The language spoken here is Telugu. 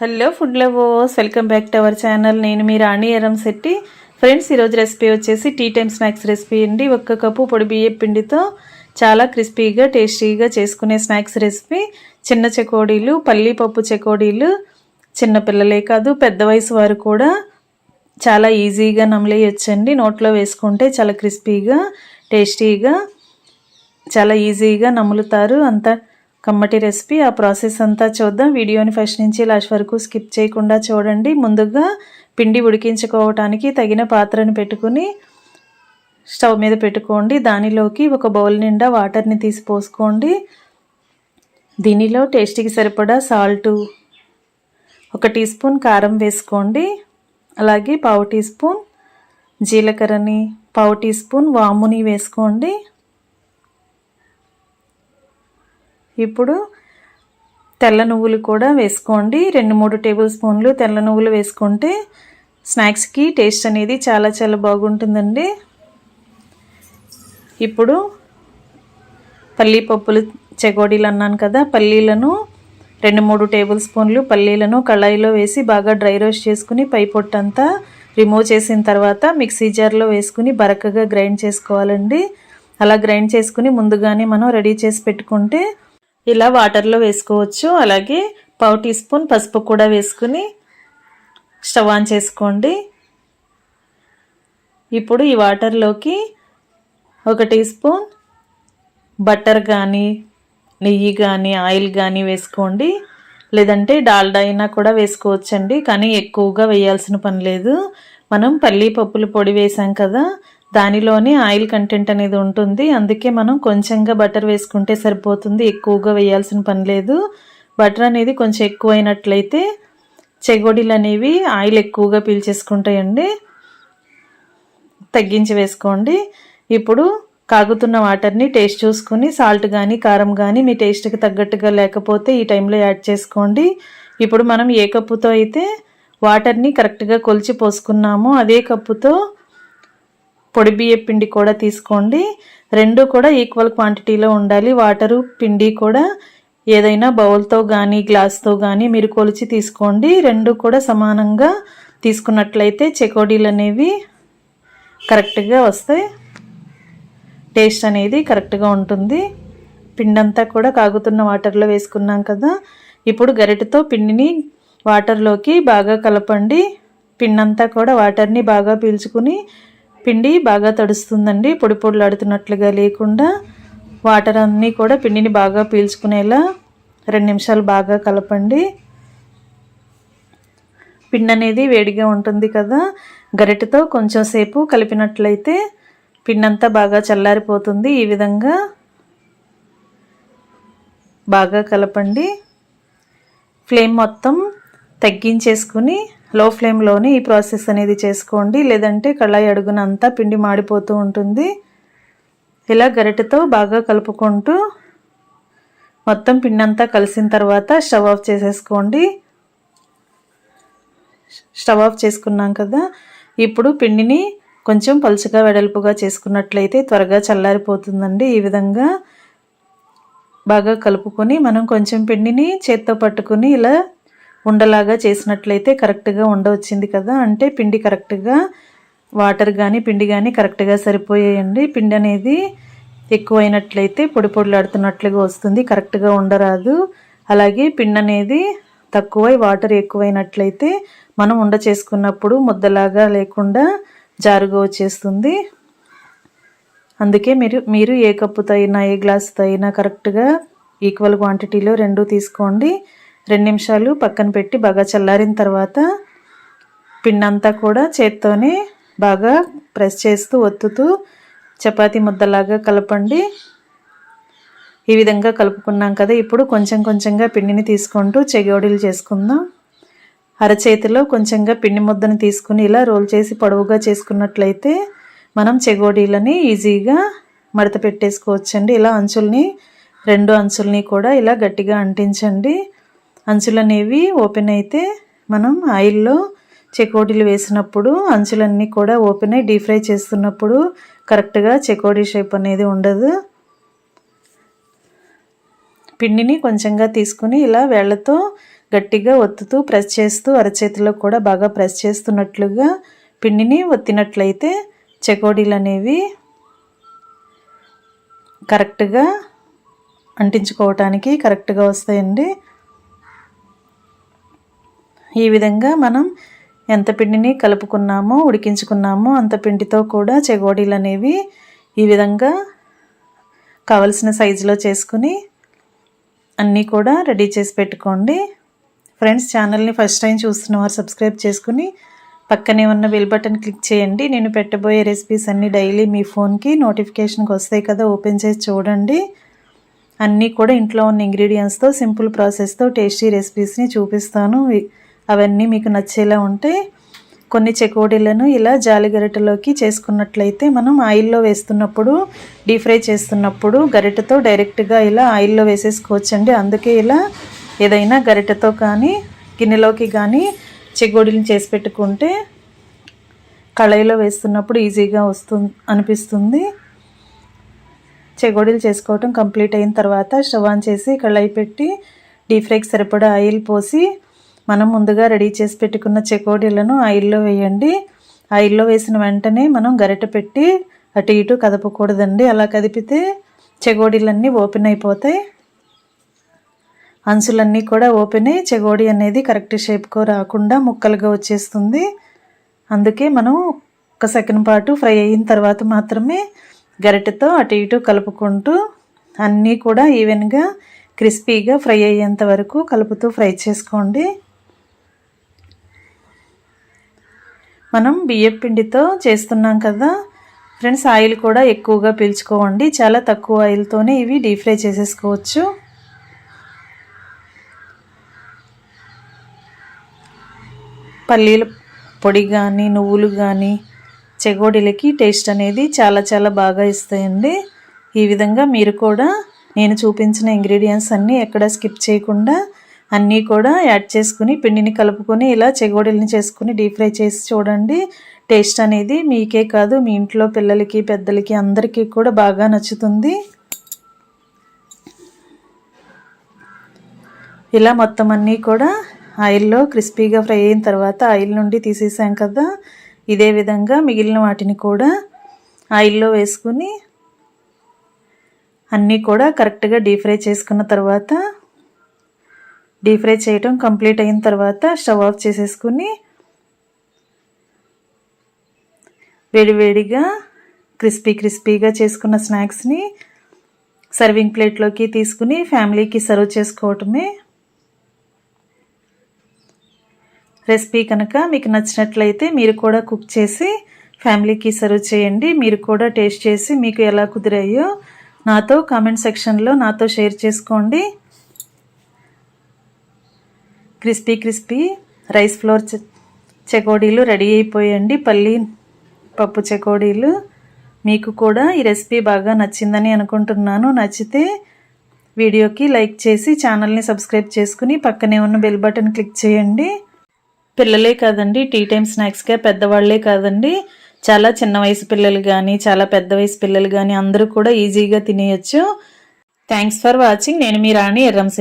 Hello food lovers welcome back to our channel. నేను మీ రాణి ఎరం శెట్టి. ఫ్రెండ్స్ ఈరోజు రెసిపీ వచ్చేసి టీ టైమ్ స్నాక్స్ రెసిపీ అండి. ఒక్క కప్పు పొడి బియ్యం పిండితో చాలా క్రిస్పీగా టేస్టీగా చేసుకునే స్నాక్స్ రెసిపీ. చిన్న చెకోడీలు పల్లీపప్పు చెకోడీలు చిన్నపిల్లలే కాదు పెద్ద వయసు వారు కూడా చాలా ఈజీగా నమలేయొచ్చండి. నోట్లో వేసుకుంటే చాలా క్రిస్పీగా టేస్టీగా చాలా ఈజీగా నములుతారు. అంత కమ్మటి రెసిపీ. ఆ ప్రాసెస్ అంతా చూద్దాం. వీడియోని ఫస్ట్ నుంచి లాస్ట్ వరకు స్కిప్ చేయకుండా చూడండి. ముందుగా పిండి ఉడికించుకోవటానికి తగిన పాత్రను పెట్టుకుని స్టవ్ మీద పెట్టుకోండి. దానిలోకి ఒక బౌల్ నిండా వాటర్ని తీసి పోసుకోండి. దీనిలో టేస్టీకి సరిపడా సాల్టు ఒక టీ స్పూన్ కారం వేసుకోండి. అలాగే పావు టీ స్పూన్ జీలకర్రని పావు టీ స్పూన్ వాముని వేసుకోండి. ఇప్పుడు తెల్ల నువ్వులు కూడా వేసుకోండి. రెండు మూడు టేబుల్ స్పూన్లు తెల్ల నువ్వులు వేసుకుంటే స్నాక్స్కి టేస్ట్ అనేది చాలా చాలా బాగుంటుందండి. ఇప్పుడు పల్లీ పప్పులు చెగోడీలు అన్నాను కదా పల్లీలను రెండు మూడు టేబుల్ స్పూన్లు పల్లీలను కళాయిలో వేసి బాగా డ్రై రోస్ట్ చేసుకుని పై పొట్టంతా రిమూవ్ చేసిన తర్వాత మిక్సీ జార్లో వేసుకుని బరకగా గ్రైండ్ చేసుకోవాలండి. అలా గ్రైండ్ చేసుకుని ముందుగానే మనం రెడీ చేసి పెట్టుకుంటే ఇలా వాటర్లో వేసుకోవచ్చు. అలాగే పావు టీ స్పూన్ పసుపు కూడా వేసుకుని స్టవ్ ఆన్ చేసుకోండి. ఇప్పుడు ఈ వాటర్లోకి ఒక టీ స్పూన్ బటర్ కానీ నెయ్యి కానీ ఆయిల్ కానీ వేసుకోండి. లేదంటే డాల్డా అయినా కూడా వేసుకోవచ్చండి. కానీ ఎక్కువగా వేయాల్సిన పని లేదు. మనం పల్లీ పప్పులు పొడి వేసాం కదా దానిలోనే ఆయిల్ కంటెంట్ అనేది ఉంటుంది. అందుకే మనం కొంచెంగా బటర్ వేసుకుంటే సరిపోతుంది. ఎక్కువగా వేయాల్సిన పని లేదు. బటర్ అనేది కొంచెం ఎక్కువైనట్లయితే చెగొడీలు అనేవి ఆయిల్ ఎక్కువగా పీల్చేసుకుంటాయండి. తగ్గించి వేసుకోండి. ఇప్పుడు కాగుతున్న వాటర్ని టేస్ట్ చూసుకుని సాల్ట్ కానీ కారం కానీ మీ టేస్ట్కి తగ్గట్టుగా లేకపోతే ఈ టైంలో యాడ్ చేసుకోండి. ఇప్పుడు మనం ఏ కప్పుతో అయితే వాటర్ని కరెక్ట్గా కొలిచి పోసుకున్నామో అదే కప్పుతో పొడి బియ్య పిండి కూడా తీసుకోండి. రెండు కూడా ఈక్వల్ క్వాంటిటీలో ఉండాలి. వాటరు పిండి కూడా ఏదైనా బౌల్తో కానీ గ్లాస్తో కానీ మీరు కొలిచి తీసుకోండి. రెండు కూడా సమానంగా తీసుకున్నట్లయితే చెకోడీలు అనేవి కరెక్ట్గా వస్తాయి. టేస్ట్ అనేది కరెక్ట్గా ఉంటుంది. పిండంతా కూడా కాగుతున్న వాటర్లో వేసుకున్నాం కదా. ఇప్పుడు గరిటతో పిండిని వాటర్లోకి బాగా కలపండి. పిండంతా కూడా వాటర్ని బాగా పీల్చుకుని పిండి బాగా తడుస్తుందండి. పొడి పొడులాడుతున్నట్లుగా లేకుండా వాటర్ అన్నీ కూడా పిండిని బాగా పీల్చుకునేలా రెండు నిమిషాలు బాగా కలపండి. పిండి అనేది వేడిగా ఉంటుంది కదా. గరిటెతో కొంచెం సేపు కలిపినట్లయితే పిండి అంతా బాగా చల్లారిపోతుంది. ఈ విధంగా బాగా కలపండి. ఫ్లేమ్ మొత్తం తగ్గించేసుకుని లో ఫ్లేమ్లోనే ఈ ప్రాసెస్ అనేది చేసుకోండి. లేదంటే కళాయి అడుగున అంతా పిండి మాడిపోతూ ఉంటుంది. ఇలా గరిటెతో బాగా కలుపుకుంటూ మొత్తం పిండి అంతా కలిసిన తర్వాత స్టవ్ ఆఫ్ చేసేసుకోండి. స్టవ్ ఆఫ్ చేసుకున్నాం కదా. ఇప్పుడు పిండిని కొంచెం పలుచగా వెడల్పుగా చేసుకున్నట్లయితే త్వరగా చల్లారిపోతుందండి. ఈ విధంగా బాగా కలుపుకొని మనం కొంచెం పిండిని చేత్తో పట్టుకుని ఇలా ఉండలాగా చేసినట్లయితే కరెక్ట్గా ఉండవచ్చింది కదా. అంటే పిండి కరెక్ట్గా వాటర్ కానీ పిండి కానీ కరెక్ట్గా సరిపోయాయండి. పిండి అనేది ఎక్కువైనట్లయితే పొడి పొడిలాడుతున్నట్లుగా వస్తుంది. కరెక్ట్గా ఉండరాదు. అలాగే పిండి అనేది తక్కువై వాటర్ ఎక్కువైనట్లయితే మనం ఉండ చేసుకున్నప్పుడు ముద్దలాగా లేకుండా జారుగా వచ్చేస్తుంది. అందుకే మీరు మీరు ఏ కప్పుతో అయినా ఏ గ్లాసుతో అయినా కరెక్ట్గా ఈక్వల్ క్వాంటిటీలో రెండు తీసుకోండి. రెండు నిమిషాలు పక్కన పెట్టి బాగా చల్లారిన తర్వాత పిండంతా కూడా చేత్తోనే బాగా ప్రెస్ చేస్తూ ఒత్తుతూ చపాతీ ముద్దలాగా కలపండి. ఈ విధంగా కలుపుకున్నాం కదా ఇప్పుడు కొంచెం కొంచెంగా పిండిని తీసుకుంటూ చెగోడీలు చేసుకుందాం. అరచేతిలో కొంచెంగా పిండి ముద్దను తీసుకుని ఇలా రోల్ చేసి పొడవుగా చేసుకున్నట్లయితే మనం చెగోడీలని ఈజీగా మడత పెట్టేసుకోవచ్చండి. ఇలా అంచుల్ని రెండు అంచుల్ని కూడా ఇలా గట్టిగా అంటించండి. అంచులు అనేవి ఓపెన్ అయితే మనం ఆయిల్లో చెకోడీలు వేసినప్పుడు అంచులన్నీ కూడా ఓపెన్ అయ్యి డీప్ ఫ్రై చేస్తున్నప్పుడు కరెక్ట్గా చెకోడీ షేప్ అనేది ఉండదు. పిండిని కొంచెంగా తీసుకుని ఇలా వేళ్ళతో గట్టిగా ఒత్తుతూ ప్రెస్ చేస్తూ అరచేతిలో కూడా బాగా ప్రెస్ చేస్తున్నట్లుగా పిండిని ఒత్తినట్లయితే చెకోడీలు అనేవి కరెక్ట్గా అంటించుకోవటానికి కరెక్ట్గా వస్తాయండి. ఈ విధంగా మనం ఎంత పిండిని కలుపుకున్నామో ఉడికించుకున్నామో అంత పిండితో కూడా చెగోడీలు అనేవి ఈ విధంగా కావలసిన సైజులో చేసుకుని అన్నీ కూడా రెడీ చేసి పెట్టుకోండి. ఫ్రెండ్స్ ఛానల్ని ఫస్ట్ టైం చూస్తున్నవారు సబ్స్క్రైబ్ చేసుకుని పక్కనే ఉన్న బెల్ బటన్ క్లిక్ చేయండి. నేను పెట్టబోయే రెసిపీస్ అన్నీ డైలీ మీ ఫోన్కి నోటిఫికేషన్కి వస్తాయి కదా ఓపెన్ చేసి చూడండి. అన్నీ కూడా ఇంట్లో ఉన్న ఇంగ్రీడియంట్స్తో సింపుల్ ప్రాసెస్తో టేస్టీ రెసిపీస్ని చూపిస్తాను. అవన్నీ మీకు నచ్చేలా ఉంటే కొన్ని చెకోడీలను ఇలా జాలిగరిటలోకి చేసుకున్నట్లయితే మనం ఆయిల్లో వేస్తున్నప్పుడు డీప్ ఫ్రై చేస్తున్నప్పుడు గరిటతో డైరెక్ట్గా ఇలా ఆయిల్లో వేసేసుకోవచ్చండి. అందుకే ఇలా ఏదైనా గరిటతో కానీ గిన్నెలోకి కానీ చెగోడీలను చేసి పెట్టుకుంటే కళాయిలో వేస్తున్నప్పుడు ఈజీగా వస్తు అనిపిస్తుంది. చెగోడీలు చేసుకోవటం కంప్లీట్ అయిన తర్వాత స్టవ్ ఆన్ చేసి కళాయి పెట్టి డీప్ ఫ్రైకి సరిపడా ఆయిల్ పోసి మనం ముందుగా రెడీ చేసి పెట్టుకున్న చెకోడీలను ఆయిల్లో వేయండి. ఆయిల్లో వేసిన వెంటనే మనం గరిట పెట్టి అటు ఇటు కదపకూడదండి. అలా కదిపితే చెగోడీలన్నీ ఓపెన్ అయిపోతాయి. అంచులన్నీ కూడా ఓపెన్ అయ్యి చెగోడి అనేది కరెక్ట్ షేప్కో రాకుండా ముక్కలుగా వచ్చేస్తుంది. అందుకే మనం ఒక సెకండ్ పాటు ఫ్రై అయిన తర్వాత మాత్రమే గరిటెతో అటు ఇటు కలుపుకుంటూ అన్నీ కూడా ఈవెన్గా క్రిస్పీగా ఫ్రై అయ్యేంత వరకు కలుపుతూ ఫ్రై చేసుకోండి. మనం బియ్యం పిండితో చేస్తున్నాం కదా. ఫ్రెండ్స్ ఆయిల్ కూడా ఎక్కువగా పీల్చుకోవండి చాలా తక్కువ ఆయిల్తోనే ఇవి డీప్ ఫ్రై చేసేసుకోవచ్చు. పల్లీల పొడి కానీ నువ్వులు కానీ చెగోడీలకి టేస్ట్ అనేది చాలా చాలా బాగా ఇస్తాయండి. ఈ విధంగా మీరు కూడా నేను చూపించిన ఇంగ్రీడియంట్స్ అన్నీ ఎక్కడ స్కిప్ చేయకుండా అన్నీ కూడా యాడ్ చేసుకుని పిండిని కలుపుకొని ఇలా చెగోడీలని చేసుకుని డీప్ ఫ్రై చేసి చూడండి. టేస్ట్ అనేది మీకే కాదు మీ ఇంట్లో పిల్లలకి పెద్దలకి అందరికీ కూడా బాగా నచ్చుతుంది. ఇలా మొత్తం అన్నీ కూడా ఆయిల్లో క్రిస్పీగా ఫ్రై అయిన తర్వాత ఆయిల్ నుండి తీసేసాం కదా ఇదే విధంగా మిగిలిన వాటిని కూడా ఆయిల్లో వేసుకుని అన్నీ కూడా కరెక్ట్గా డీప్ ఫ్రై చేసుకున్న తర్వాత డీప్ ఫ్రై చేయటం కంప్లీట్ అయిన తర్వాత స్టవ్ ఆఫ్ చేసేసుకుని వేడివేడిగా క్రిస్పీ క్రిస్పీగా చేసుకున్న స్నాక్స్ని సర్వింగ్ ప్లేట్లోకి తీసుకుని ఫ్యామిలీకి సర్వ్ చేసుకోవటమే. రెసిపీ కనుక మీకు నచ్చినట్లయితే మీరు కూడా కుక్ చేసి ఫ్యామిలీకి సర్వ్ చేయండి. మీరు కూడా టేస్ట్ చేసి మీకు ఎలా కుదిరాయో నాతో కామెంట్ సెక్షన్లో నాతో షేర్ చేసుకోండి. క్రిస్పీ క్రిస్పీ రైస్ ఫ్లోర్ చెకోడీలు రెడీ అయిపోయండి. పల్లి పప్పు చెకోడీలు. మీకు కూడా ఈ రెసిపీ బాగా నచ్చిందని అనుకుంటున్నాను. నచ్చితే వీడియోకి లైక్ చేసి ఛానల్ని సబ్స్క్రైబ్ చేసుకుని పక్కనే ఉన్న బెల్ బటన్ క్లిక్ చేయండి. పిల్లలే కాదండి టీ టైం స్నాక్స్గా పెద్దవాళ్ళే కాదండి. చాలా చిన్న వయసు పిల్లలు కానీ చాలా పెద్ద వయసు పిల్లలు కానీ అందరూ కూడా ఈజీగా తినేయచ్చు. Thanks for watching. నేను మీ రాణి ఎర్రంశెట్టి